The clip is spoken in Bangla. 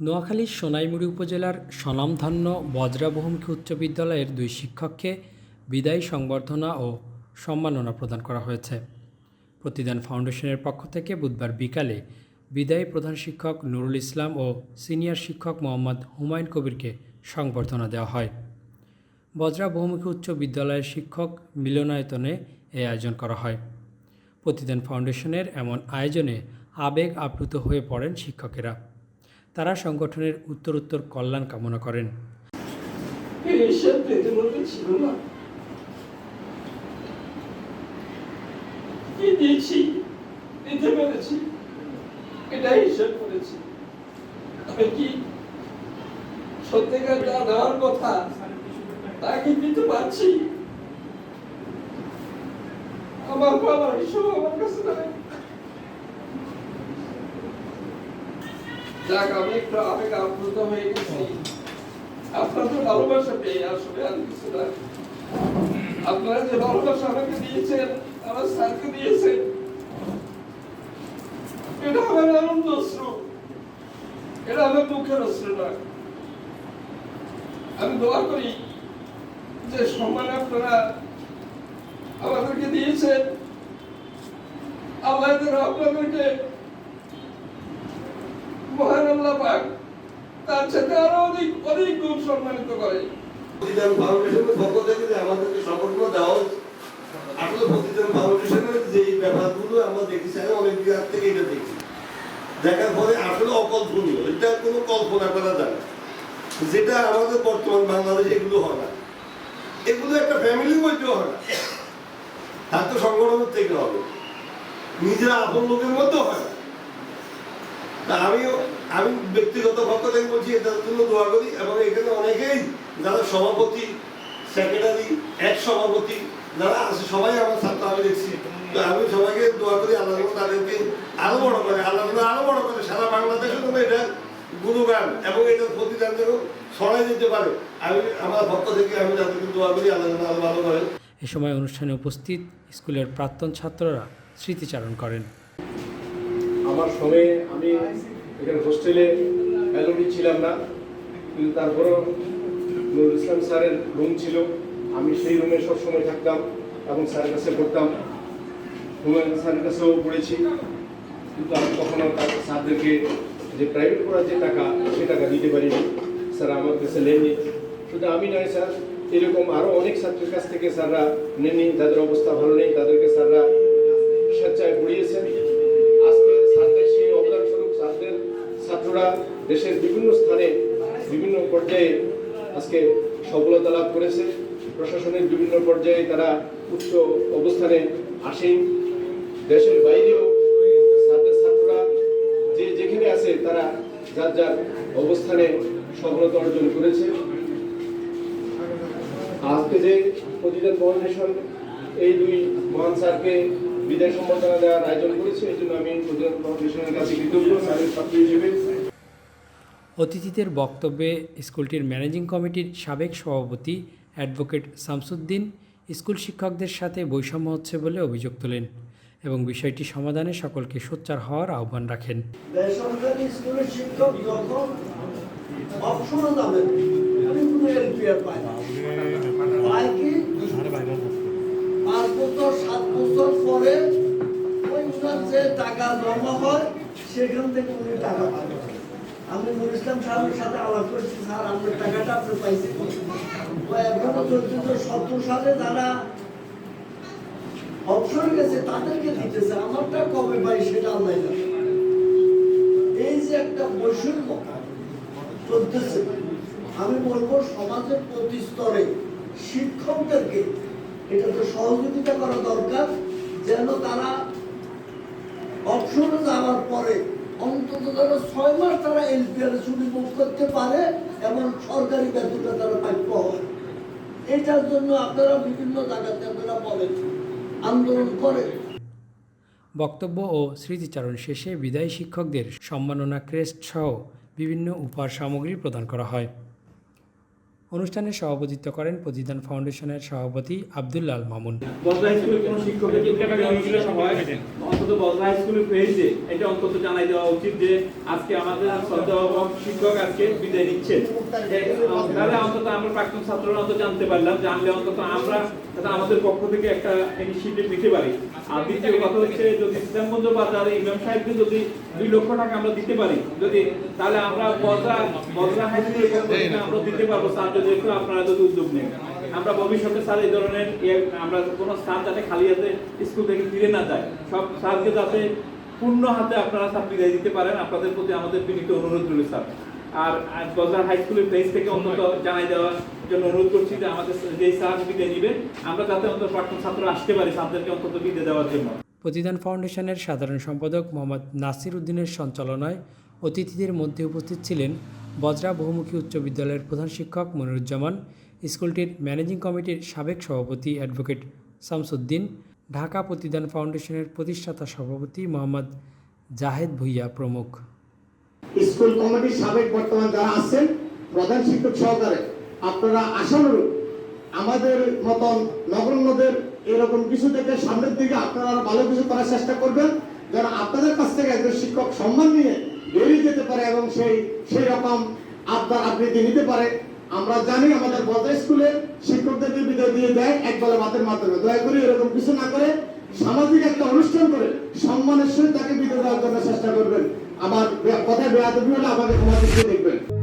নোয়াখালীর সোনাইমুড়ি উপজেলার স্বনামধন্য বজরা বহুমুখী উচ্চ বিদ্যালয়ের দুই শিক্ষককে বিদায়ী সংবর্ধনা ও সম্মাননা প্রদান করা হয়েছে। প্রতিদান ফাউন্ডেশনের পক্ষ থেকে বুধবার বিকালে বিদায়ী প্রধান শিক্ষক নুরুল ইসলাম ও সিনিয়র শিক্ষক মোহাম্মদ হুমায়ুন কবিরকে সংবর্ধনা দেওয়া হয়। বজরা বহুমুখী উচ্চ বিদ্যালয়ের শিক্ষক মিলনায়তনে এই আয়োজন করা হয়। প্রতিদান ফাউন্ডেশনের এমন আয়োজনে আবেগ আপ্লুত হয়ে পড়েন শিক্ষকেরা। তারা সংগঠনের উত্তরোত্তর কল্যাণ কামনা করেন না কি কথা আমার আমার কাছে নাই যাক, আমি একটু আবেগ আপ্লুত হয়ে গেছি। আপনাদের ভালোবাসা পেয়ে আসলে আর কিছু না। আপনারা যে ভালোবাসা আমাকে দিয়েছেন, আমার স্যারকে দিয়েছেন, এটা আমার আনন্দ অশ্রু এটা আমার মুখের অশ্রু না আমি দোয়া করি যে সম্মান আপনারা আমাদেরকে দিয়েছেন। যেন আপনাদেরকে মহান আল্লাহ পাক তার অধিক গুণ সম্মানিত করে। ফাউন্ডেশনের পক্ষ থেকে যে আমাদেরকে দেওয়া আসলে ফাউন্ডেশনের যে ব্যাপারগুলো আমরা অনেক দিন থেকে এটা দেখছি। দেখার পরে আসলে অকল্পনীয়, এটা কোনো কল্পনা করা যায় যেটা আমাদের বর্তমান বাংলাদেশে এগুলো হয় না। এগুলো একটা ফ্যামিলির মধ্যেও হয় না। তো থেকে হবে। নিজের আপন লোকের মধ্যেও হয় না। তা আমিও, আমি ব্যক্তিগত থেকে বলছি এটার জন্য দোয়া করি এবং এখানে অনেকেই যারা সভাপতি সেক্রেটারি এক সভাপতি, যারা আছে, সবাই আমার ছাত্র, আমি দেখছি। আমি সবাইকে দোয়া করি, আল্লাহ তাদেরকে আরও বড় করে, আল্লাহ আরও বড় করে, সারা বাংলাদেশে যেন এটা গুণগান এবং এটার প্রতিদান যেন ছড়াই যেতে পারে। আমি, আমার পক্ষ থেকে আমি তাদেরকে দোয়া করি, আল্লাহ আরও ভালো করেন। এ সময় অনুষ্ঠানে উপস্থিত স্কুলের প্রাক্তন ছাত্ররা স্মৃতিচারণ করেন। আমার সময়ে আমি এখানে হোস্টেলে অ্যালোডি ছিলাম না, কিন্তু তারপরেও নুরুল ইসলাম স্যারের রুম ছিল। আমি সেই রুমে সবসময় থাকতাম এবং স্যারের কাছে পড়তাম। হুমায়ুন স্যারের কাছেও পড়েছি। কিন্তু আমি কখনো তার স্যারদেরকে যে প্রাইভেট পড়ার যে টাকা, সে টাকা দিতে পারিনি। স্যার আমার কাছে নেননি শুধু আমি নয় স্যার, এরকম আরও অনেক ছাত্রের কাছ থেকে স্যাররা নেননি। যাদের অবস্থা ভালো নেই, তাদেরকে স্যাররা দেশের বিভিন্ন স্থানে বিভিন্ন পর্যায়ে আজকে সফলতা লাভ করেছে। প্রশাসনের বিভিন্ন পর্যায়ে তারা উচ্চ অবস্থানে আসেন। দেশের বাইরেও ছাত্রের ছাত্ররা যে যেখানে আছে তারা যার যার অবস্থানে সফলতা অর্জন করেছে। আজকে যে প্রতিদান ফাউন্ডেশন এই দুই মহান স্যারকে বিদায় সম্বর্ধনা দেওয়ার আয়োজন করেছে, এই জন্য আমি প্রতিদান ফাউন্ডেশনের কাছে কৃতজ্ঞ। স্যারের ছাত্র হিসেবে অতিথিদের বক্তব্যে স্কুলটির ম্যানেজিং কমিটির সাবেক সভাপতি অ্যাডভোকেট শামসুদ্দিন, স্কুল শিক্ষকদের সাথে বৈষম্য হচ্ছে বলে অভিযোগ তোলেন এবং বিষয়টি সমাধানে সকলকে সোচ্চার হওয়ার আহ্বান রাখেন। সেখান থেকে টাকা পান আমি নুর ইসলাম সাহেবের সাথে আলাপ স্যার টাকাটা আপনি তো এখনও সত্তর সালে যারা গেছে, তাদেরকে দিতেছে, আমারটা কবে পাই সেটা আল্লাহ জানে। এই যে একটা বৈষম্য, চলতেছে। আমি বলব, সমাজের প্রতি স্তরে শিক্ষকদেরকে এটাতে সহযোগিতা করা দরকার, যেন তারা অপশনে যাওয়ার পরে অন্তত যেন ছয় মাস তারা এলপিআর ছুটি মুখ করতে পারে এবং সরকারি বেতনটা তারা প্রাপ্য হয় এটার জন্য আপনারা বিভিন্ন জায়গাতে আপনারা বলেন আন্দোলন করেন। বক্তব্য ও স্মৃতিচারণ শেষে বিদায়ী শিক্ষকদের সম্মাননা ক্রেস্ট সহ বিভিন্ন উপহার সামগ্রী প্রদান করা হয়। অনুষ্ঠানে সভাপতিত্ব করেন প্রতিদান ফাউন্ডেশনের সভাপতি আব্দুল্লাল মামুন। স্কুলের এটা অন্তত জানাই দেওয়া উচিত যে আজকে আমাদের শিক্ষক আজকে বিদায় নিচ্ছেন। তাহলে অন্তত আমরা প্রাক্তন ছাত্ররা অন্তত জানতে পারলাম জানলে অন্তত আমরা আমাদের পক্ষ থেকে একটা ইনিশিয়েটিভ পারি। আর দ্বিতীয় কথা হচ্ছে, যদি ইসলামগঞ্জ ইমাম সাহেবকে যদি দুই লক্ষ টাকা আমরা দিতে পারি, যদি, তাহলে আমরা বজরা বজরা হাই স্কুলের পক্ষ থেকে আমরা দিতে পারব। স্যার, যদি একটু আপনারা যদি উদ্যোগ নেন। আমরা ভবিষ্যতে স্যার এই ধরনের ইয়ে- আমরা কোনো স্যার যাতে খালি হাতে স্কুল থেকে ফিরে না যায়, সব স্যারকে যাতে পূর্ণ হাতে আপনারা স্যার বিদায় দিতে পারেন, আপনাদের প্রতি আমাদের বিনীত অনুরোধ রইল স্যার। আর গজার হাই স্কুলের পেজ থেকে অন্তত জানাই দেওয়ার জন্য অনুরোধ করছি যে আমাদের যে স্যার বিদায় নিবে, আমরা যাতে অন্তত প্রাক্তন ছাত্র আসতে পারি স্যারদেরকে অন্তত বিদায় দেওয়ার জন্য। প্রতিদান ফাউন্ডেশনের সাধারণ সম্পাদক মোহাম্মদ নাসির উদ্দিনের সঞ্চালনায় অতিথিদের মধ্যে উপস্থিত ছিলেন বজরা বহুমুখী উচ্চ বিদ্যালয়ের প্রধান শিক্ষক মনিরুজ্জামান, স্কুলটির ম্যানেজিং কমিটির সাবেক সভাপতি অ্যাডভোকেট শামসুদ্দিন, ঢাকা প্রতিদান ফাউন্ডেশনের প্রতিষ্ঠাতা সভাপতি মোহাম্মদ জাহেদ ভুইয়া প্রমুখ। স্কুল কমিটির সাবেক বর্তমান যারা আছেন, প্রধান শিক্ষক সহকারে, আপনারা আশানুরূপ আমাদের মতন নগণ্যদের এরকম কিছু থেকে সামনের দিকে আপনারা ভালো কিছু করার চেষ্টা করবেন। যেন আপনাদের কাছ থেকে একজন শিক্ষক সম্মান নিয়ে এবং সেই সেই রকম আবদার আবৃত্তি নিতে পারে। আমরা জানি আমাদের বদা স্কুলে শিক্ষকদেরকে বিদায় দিয়ে দেয় এক বেলা ভাতের মাধ্যমে। দয়া করে এরকম কিছু না করে সামাজিক একটা অনুষ্ঠান করে সম্মানের সহিত তাকে বিদায় দেওয়ার জন্য চেষ্টা করবেন। আমার কথায় বেয়াদবি হলে আমাকে ক্ষমা দেখবেন।